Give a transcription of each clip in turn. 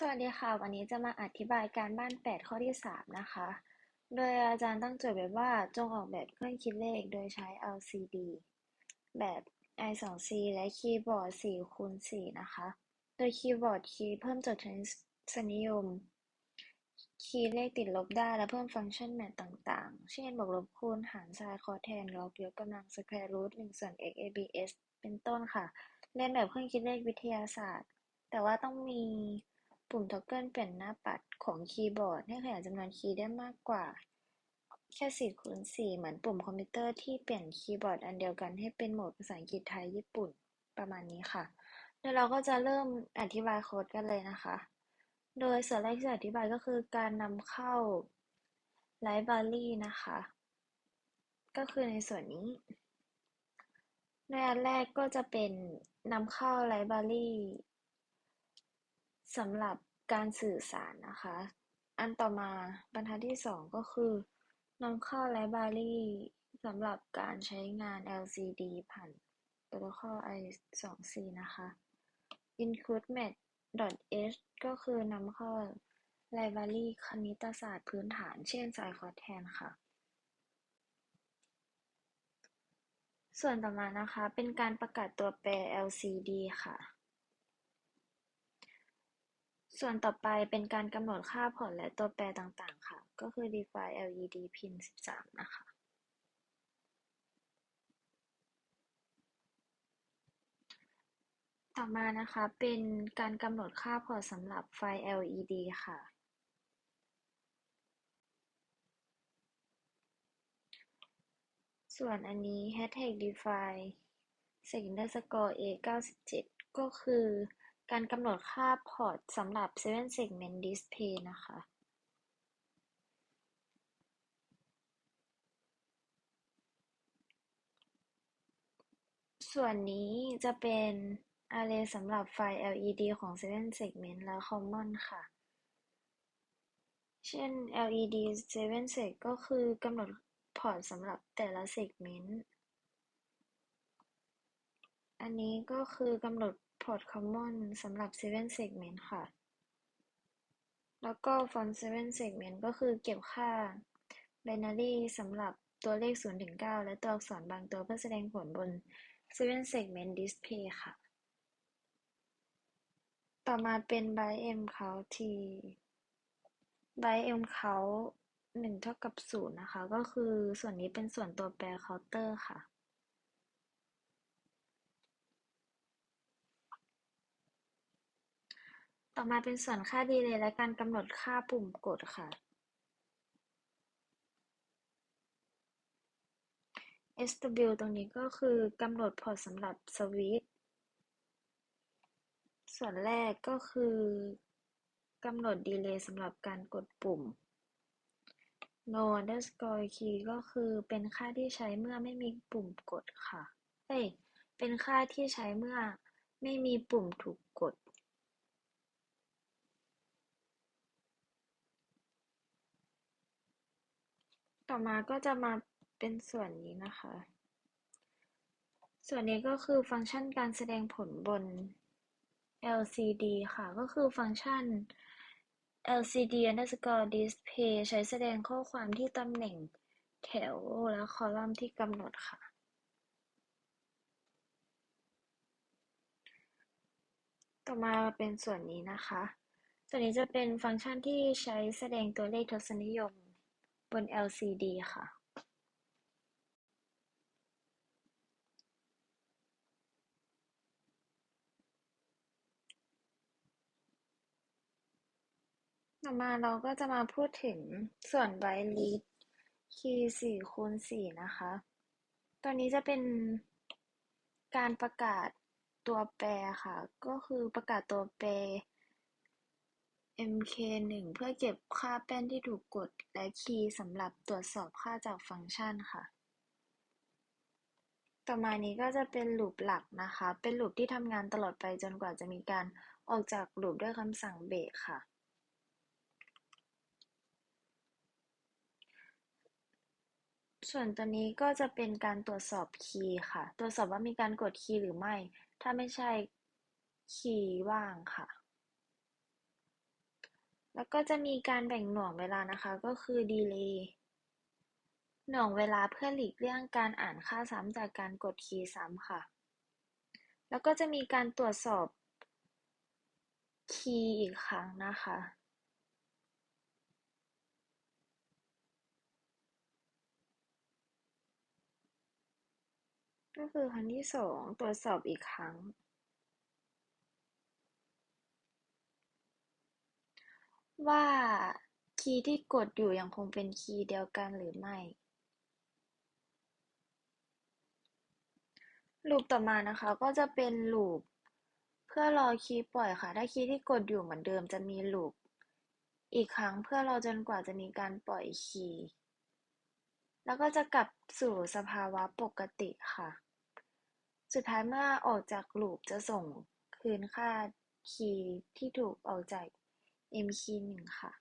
สวัสดีค่ะ วันนี้จะมาอธิบายการบ้าน 8 ข้อที่ 3 นะคะ โดยอาจารย์ตั้งโจทย์ไว้ว่าจงออกแบบเครื่องคิดเลขโดยใช้ LCD แบบ I2C และคีย์บอร์ด4คูณ4นะคะ โดยคีย์บอร์ดคีย์เพิ่มจดทศนิยม คีย์เลขติดลบได้และเพิ่มฟังก์ชันแมทต่างๆ เช่นบวกลบคูณหารซายคอแทนล็อกยกกำลังสแควร์รูท1ส่วน x abs เป็นต้นค่ะเรียนแบบเครื่องคิดเลขวิทยาศาสตร์ แต่ว่าต้องมี ปุ่มท็อกเกิลเปลี่ยนหน้าปัด ของคีย์บอร์ด ให้ขยายจำนวนคีย์ได้มากกว่าแค่4คูณ4เหมือนปุ่มคอมพิวเตอร์ที่เปลี่ยนคีย์บอร์ดอันเดียวกันให้เป็นโหมดภาษาอังกฤษไทยญี่ปุ่นประมาณนี้ค่ะ โดยเราก็จะเริ่มอธิบายโค้ดกันเลยนะคะ โดยส่วนแรกที่จะอธิบายก็คือการนำเข้า library นะคะ ก็คือในส่วนนี้ในอันแรกก็จะเป็นนำเข้า library สำหรับการสื่อสารนะคะ อันต่อมาบรรทัดที่ 2 ก็คือนำเข้า library สำหรับการใช้งาน LCD ผ่าน protocol I2C นะคะ include.math.h ก็คือนำเข้า library คณิตศาสตร์พื้นฐาน เช่นสายคอแทนค่ะ ส่วนต่อมานะคะ เป็นการประกาศตัวแปร LCD ค่ะ ส่วนต่อไปเป็นการกำหนดค่าพอร์ตและตัวแปรต่าง ๆ ค่ะ ก็คือ define LED pin 13 นะคะต่อมานะคะเป็นการกำหนดค่าพอร์ตสำหรับไฟ LED ค่ะ ส่วนอันนี้ hashtag define sec underscore a 97 ก็คือ การกำหนดค่าพอร์ตสำหรับ7 segment display นะคะส่วนนี้จะเป็น array สำหรับไฟ LED ของ7 segment และ common ค่ะ เช่น LED 7 seg ก็คือกำหนดพอร์ตสำหรับแต่ละ segment อันนี้ก็คือกำหนด port common สำหรับ7 segment ค่ะ แล้วก็ font 7 segment ก็คือเก็บค่า binary สำหรับตัวเลข 0 ถึง 9 และตัวอักษรบางตัวเพื่อแสดงผลบน 7 segment display ค่ะ ต่อมาเป็น by m count t by m count 1 เท่ากับ 0 นะคะ ก็คือส่วนนี้เป็นส่วนตัวแปร counter ค่ะ ต่อมาเป็นส่วนค่า delay และการกำหนดค่าปุ่มกดค่ะ SW ตรงนี้ก็คือกำหนดพอร์ตสำหรับสวิตส่วนแรกก็คือกำหนด delay สำหรับการกดปุ่ม no underscore key ก็คือเป็นค่าที่ใช้เมื่อไม่มีปุ่มกดค่ะ เอ้ย เป็นค่าที่ใช้เมื่อไม่มีปุ่มถูกกด ต่อมาก็จะมาเป็นส่วนนี้นะคะ ส่วนนี้ก็คือฟังก์ชันการแสดงผลบน LCD ค่ะ ก็คือฟังก์ชัน LCD underscore display ใช้แสดงข้อความที่ตำแหน่งแถวและคอลัมน์ที่กำหนดค่ะ ต่อมาเป็นส่วนนี้นะคะ ส่วนนี้จะเป็นฟังก์ชันที่ใช้แสดงตัวเลขทศนิยม บน LCD ค่ะต่อมาเราก็จะมาพูดถึงส่วน byte read คีย์4คูณ4นะคะ ตัวนี้จะเป็นการประกาศตัวแปรค่ะ ก็คือประกาศตัวแปร mk1 เพื่อเก็บค่าแป้นที่ถูกกด และคีย์สำหรับตรวจสอบค่าจากฟังก์ชันค่ะ ต่อมานี้ก็จะเป็นลูปหลักนะคะ เป็นลูปที่ทำงานตลอดไปจนกว่าจะมีการออกจากลูปด้วยคำสั่งเบรกค่ะส่วนตัวนี้ก็จะเป็นการตรวจสอบคีย์ค่ะ ตรวจสอบว่ามีการกดคีย์หรือไม่ ถ้าไม่ใช่คีย์ว่างค่ะ แล้วก็จะมีการแบ่งหน่วงเวลานะคะ ก็คือ delay หน่วงเวลาเพื่อหลีกเลี่ยงการอ่านค่าซ้ำจากการกดคีย์ซ้ำค่ะ แล้วก็จะมีการตรวจสอบคีย์อีกครั้งนะคะ ก็คือครั้งที่สองตรวจสอบอีกครั้ง ว่าคีย์ที่กดอยู่ยังคงเป็นคีย์เดียวกันหรือไม่ ลูปต่อมานะคะก็จะเป็นลูปเพื่อรอคีย์ปล่อยค่ะ ถ้าคีย์ที่กดอยู่เหมือนเดิมจะมีลูปอีกครั้งเพื่อรอจนกว่าจะมีการปล่อยคีย์ แล้วก็จะกลับสู่สภาวะปกติค่ะ สุดท้ายเมื่อออกจากลูปจะส่งคืนค่าคีย์ที่ถูกออกจาก m คีย์หนึ่งค่ะ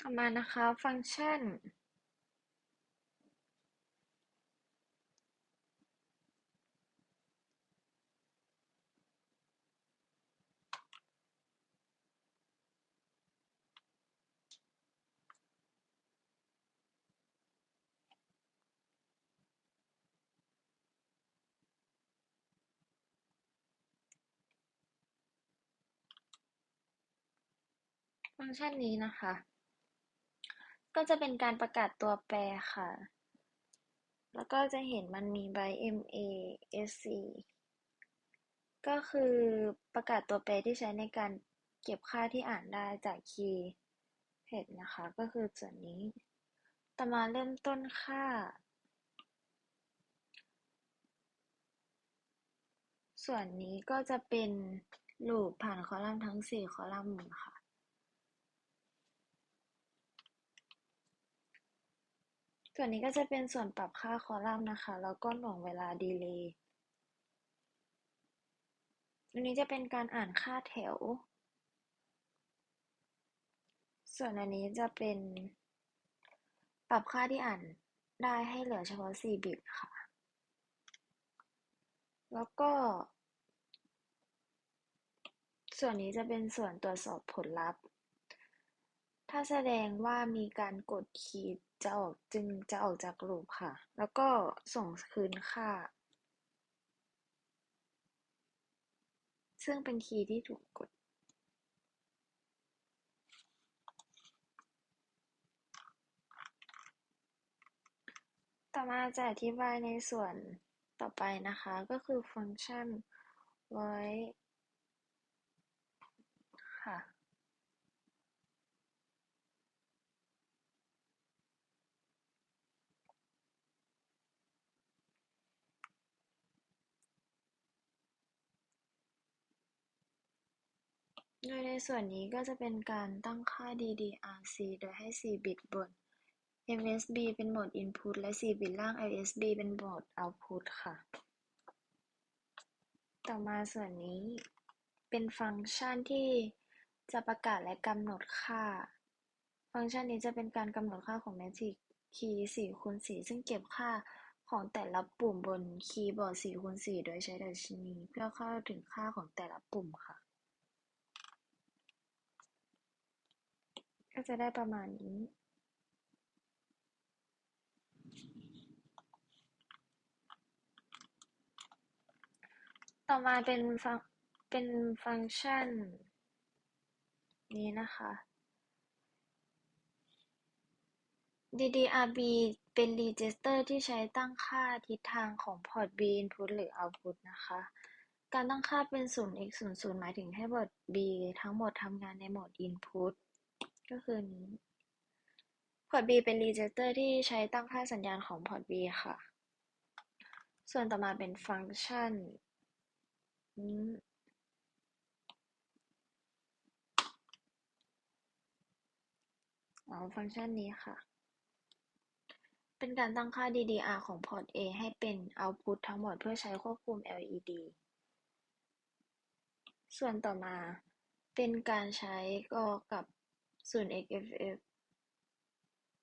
ต่อมานะคะ ฟังก์ชัน ฟังก์ชันนี้นะคะ ก็จะเป็นการประกาศตัวแปรค่ะ แล้วก็จะเห็นมันมี by MASC ก็คือประกาศตัวแปรที่ใช้ในการเก็บค่าที่อ่านได้จากคีย์เพจนะคะ ก็คือส่วนนี้ต่อมาเริ่มต้นค่า ส่วนนี้ก็จะเป็นลูปผ่านคอลัมน์ทั้ง 4 คอลัมน์ค่ะ ส่วนนี้ก็จะเป็นส่วนปรับค่าคอลัมน์นะคะ แล้วก็หน่วงเวลาดีเลย์อันนี้จะเป็นการอ่านค่าแถว ส่วนอันนี้จะเป็นปรับค่าที่อ่านได้ให้เหลือเฉพาะ 4 บิตค่ะ แล้วก็ ส่วนนี้จะเป็นส่วนตรวจสอบผลลัพธ์ ถ้าแสดงว่ามีการกดคีย์ จะออก จึงจะออกจากลูปค่ะ แล้วก็ส่งคืนค่า ซึ่งเป็นคีย์ที่ถูกกดต่อมาจะอธิบายในส่วนต่อไปนะคะ ก็คือฟังก์ชัน void ค่ะ โดยในส่วนนี้ก็จะเป็นการตั้งค่า DDRC โดยให้ 4 บิตบน MSB เป็นโหมด Input และ 4 บิตล่าง LSB เป็นโหมด Output ค่ะ ต่อมาส่วนนี้เป็นฟังก์ชันที่จะประกาศและกำหนดค่า ฟังก์ชันนี้จะเป็นการกำหนดค่าของ Magic Key 4คูณ4ซึ่งเก็บค่าของแต่ละปุ่มบนคีย์บอร์ด4คูณ4โดยใช้ดัชนี เพื่อเข้าถึงค่าของแต่ละปุ่มค่ะ ก็จะได้ประมาณนี้ ต่อมาเป็นฟังเป็นฟังก์ชัน นี้นะคะ DDRB เป็น register ที่ใช้ตั้งค่าทิศทางของพอร์ต B input หรือ output นะคะ การตั้งค่าเป็น 0 x 0 0 หมายถึงให้พอร์ต B ทั้งหมดทำงานในโหมด input ก็คือนี้พอร์ต B เป็น register ที่ใช้ตั้งค่าสัญญาณของพอร์ต B ค่ะ ส่วนต่อมาเป็นฟังก์ชันอ๋อฟังก์ชันนี้ค่ะ เป็นการตั้งค่า DDR ของพอร์ต A ให้เป็น Output ทั้งหมดเพื่อใช้ควบคุม LED ส่วนต่อมาเป็นการใช้ก็กับ 0xFF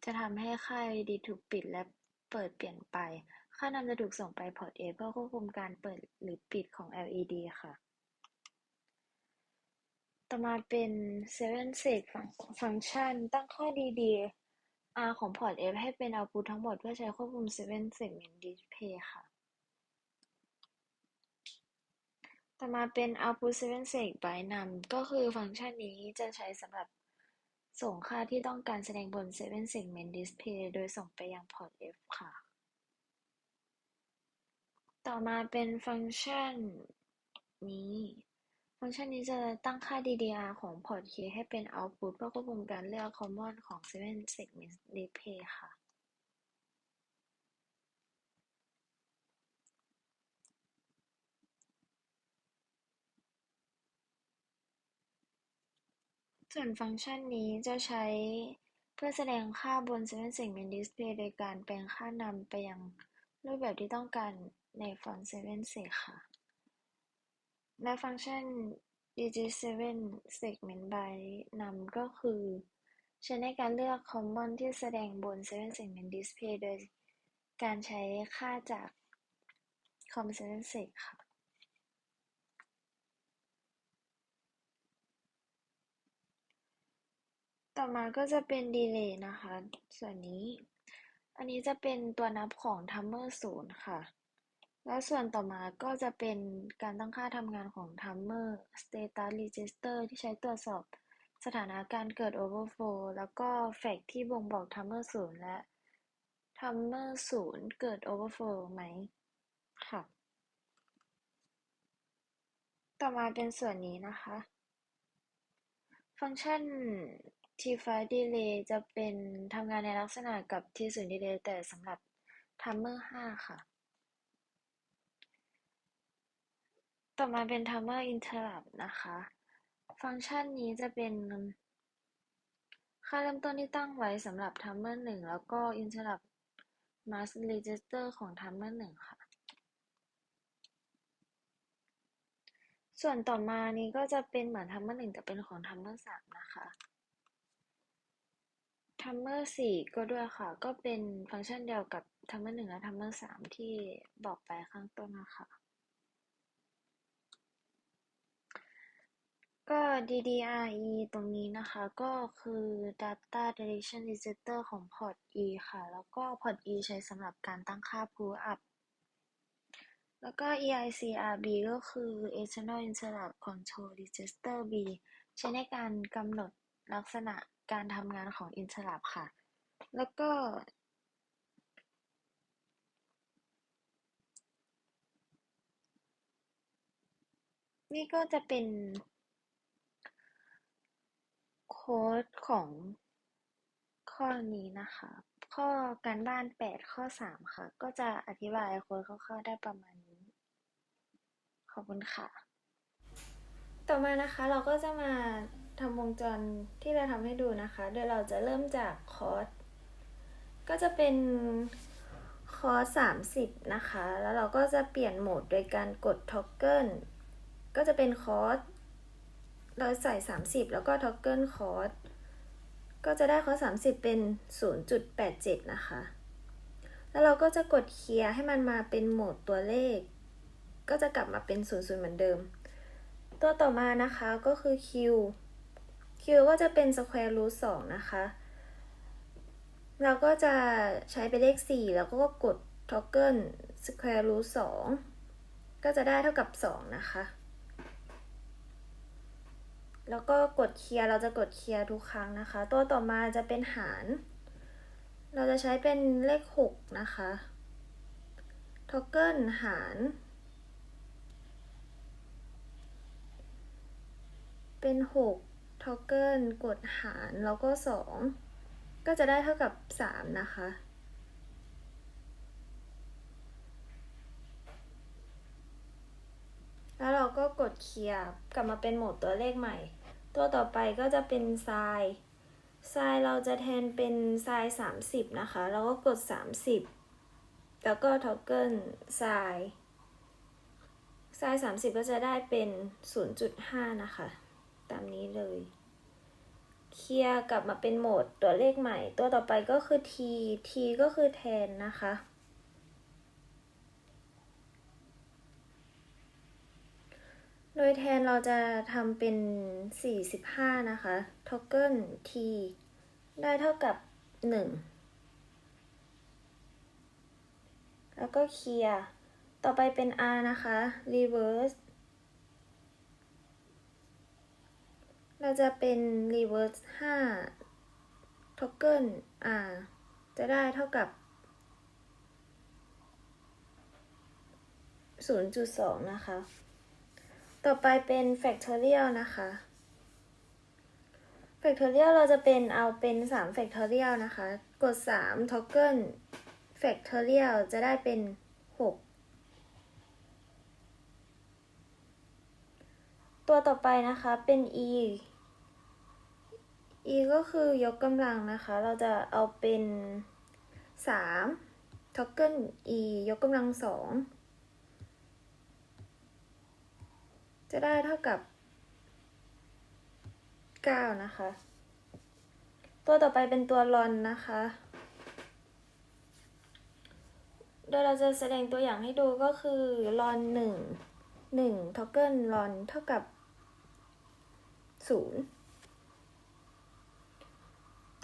จะทำให้ค่า LED ถูกปิดและเปิดเปลี่ยนไป ค่านำจะถูกส่งไปพอร์ต A เพื่อควบคุมการเปิดหรือปิดของ LED ค่ะ ต่อมาเป็น7 sig ฟังก์ชันตั้งค่า DDR ของพอร์ต F ให้เป็น Output ทั้งหมดเพื่อใช้ควบคุม7 segment display ค่ะ ต่อมาเป็น output 7 seg byte num ก็คือฟังก์ชันนี้จะใช้สำหรับ ส่งค่าที่ต้องการแสดงบน 7 segment display โดยส่งไปยังพอร์ต F ค่ะ ต่อมาเป็นฟังก์ชันนี้ ฟังก์ชันนี้จะตั้งค่า DDR ของพอร์ต K ให้เป็น output เพื่อควบคุมการเลือก common ของ 7 segment display ค่ะ ส่วนฟังก์ชันนี้จะใช้เพื่อแสดงค่าบน 7 segment display โดยการแปลงค่านำไปยังรูปแบบที่ต้องการในฟอนต์7 seg ค่ะ และฟังก์ชัน digit 7 segment byte num ก็คือ ใช้ในการเลือก common ที่แสดงบน 7 segment display โดยการใช้ค่าจาก com 7 seg ค่ะ ต่อมาก็จะเป็น delay นะคะ ส่วนนี้ อันนี้จะเป็นตัวนับของ timer 0 ค่ะ แล้วส่วนต่อมาก็จะเป็นการตั้งค่าทำงานของ timer status register ที่ใช้ตรวจสอบสถานะการเกิด overflow แล้วก็ flag ที่บ่งบอก timer 0 และ timer 0 เกิด overflow ไหมค่ะ ต่อมาเป็นส่วนนี้นะคะ ฟังก์ชัน T5 delay จะเป็นทำงานในลักษณะกับ T0 delay แต่สำหรับ timer 5ค่ะ ต่อมาเป็น timer interrupt นะคะ ฟังก์ชันนี้จะเป็น ค่าเริ่มต้นที่ตั้งไว้สำหรับ timer 1แล้วก็ interrupt mask register ของ timer 1ค่ะ ส่วนต่อมานี้ก็จะเป็นเหมือน timer 1แต่เป็นของ timer 3นะคะ timer 4ก็ด้วยค่ะ ก็เป็นฟังก์ชันเดียวกับ timer 1และ timer 3ที่บอกไปข้างต้นนะคะ ก็ DDRE ตรงนี้นะคะ ก็คือ Data Direction Register ของพอร์ต E ค่ะ แล้วก็พอร์ต E ใช้สำหรับการตั้งค่า pull up แล้วก็ EICRB ก็คือ External Interrupt Control Register B ใช้ในการกำหนดลักษณะ การทำงานของ Interrupt ค่ะ แล้วก็ นี่ก็จะเป็นโค้ดของข้อนี้นะคะ ข้อการบ้าน 8 ข้อ 3 ค่ะ ก็จะอธิบายโค้ดคร่าวๆได้ประมาณนี้ ขอบคุณค่ะ ต่อมานะคะเราก็จะมา ทำวงจรที่เราทำให้ดูนะคะ โดยเราจะเริ่มจากคอร์สก็จะเป็นคอร์ส30 นะคะ แล้วเราก็จะเปลี่ยนโหมดโดยการกดท็อกเกิลก็จะเป็นคอร์สเราใส่ 30 แล้วก็ท็อกเกิลคอร์สก็จะได้คอร์ส30 เป็น 0.87 นะคะ แล้วเราก็จะกดเคลียร์ให้มันมาเป็นโหมดตัวเลข ก็จะกลับมาเป็น 00 เหมือนเดิม ตัวต่อมานะคะก็คือ Q Q ก็จะเป็น square root 2 นะคะ เราก็จะใช้เป็นเลข 4 แล้วก็กด toggle square root 2 ก็จะได้เท่ากับ 2 นะคะ แล้วก็กดเคลียร์เราจะกดเคลียร์ทุกครั้งนะคะ ตัวต่อมาจะเป็นหาร เราจะใช้เป็นเลข 6 นะคะ toggle หารเป็น 6 toggle กดหารแล้วก็ 2 ก็จะได้เท่ากับ 3 นะคะ แล้วเราก็กดเคลียร์กลับมาเป็นโหมดตัวเลขใหม่ ตัวต่อไปก็จะเป็น sin ทรายเราจะแทนเป็นทรายสามสิบนะคะ แล้วก็กดสามสิบแล้วก็ท็อกเกิลทรายทรายสามสิบก็จะได้เป็นศูนย์จุดห้านะคะ ตามนี้เลย เคลียร์กลับมาเป็นโหมดตัวเลขใหม่ ตัวต่อไปก็คือ t t ก็คือแทนนะคะ โดยแทนเราจะทำเป็น 45 นะคะ toggle t ได้เท่ากับ 1 แล้วก็เคลียร์ ต่อไปเป็น r นะคะ reverse เราจะเป็น reverse 5 toggle r จะได้เท่ากับ 0.2 นะคะ ต่อไปเป็น factorial นะคะ factorial เราจะเป็นเอาเป็น3 factorial นะคะ กด 3 toggle factorial จะได้เป็น6 ตัวต่อไปนะคะเป็น e e ก็คือยกกำลังนะคะ เราจะเอาเป็น3 toggle e ยกกำลังสองจะได้เท่ากับ9นะคะ ตัวต่อไปเป็นตัวลอนนะคะ โดยเราจะแสดงตัวอย่างให้ดูก็คือลอน1 1 toggle ลอนเท่ากับ 0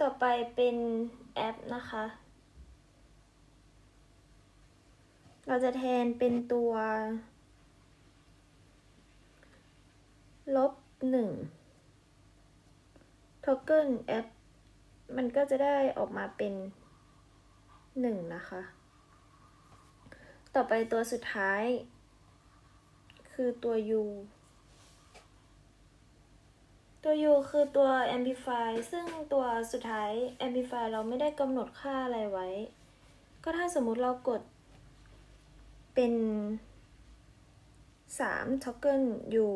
ต่อไปเป็นแอปนะคะ เราจะแทนเป็นตัว ลบหนึ่ง token app มันก็จะได้ออกมาเป็นหนึ่งนะคะ ต่อไปตัวสุดท้าย คือตัว u ตัว u คือตัว amplify ซึ่งตัวสุดท้าย amplify เราไม่ได้กำหนดค่าอะไรไว้ ก็ถ้าสมมุติเรากดเป็น3 token u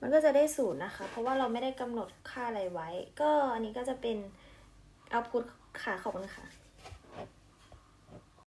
มันก็จะได้ศูนย์นะคะ เพราะว่าเราไม่ได้กำหนดค่าอะไรไว้ ก็อันนี้ก็จะเป็น output ค่ะขอบคุณค่ะ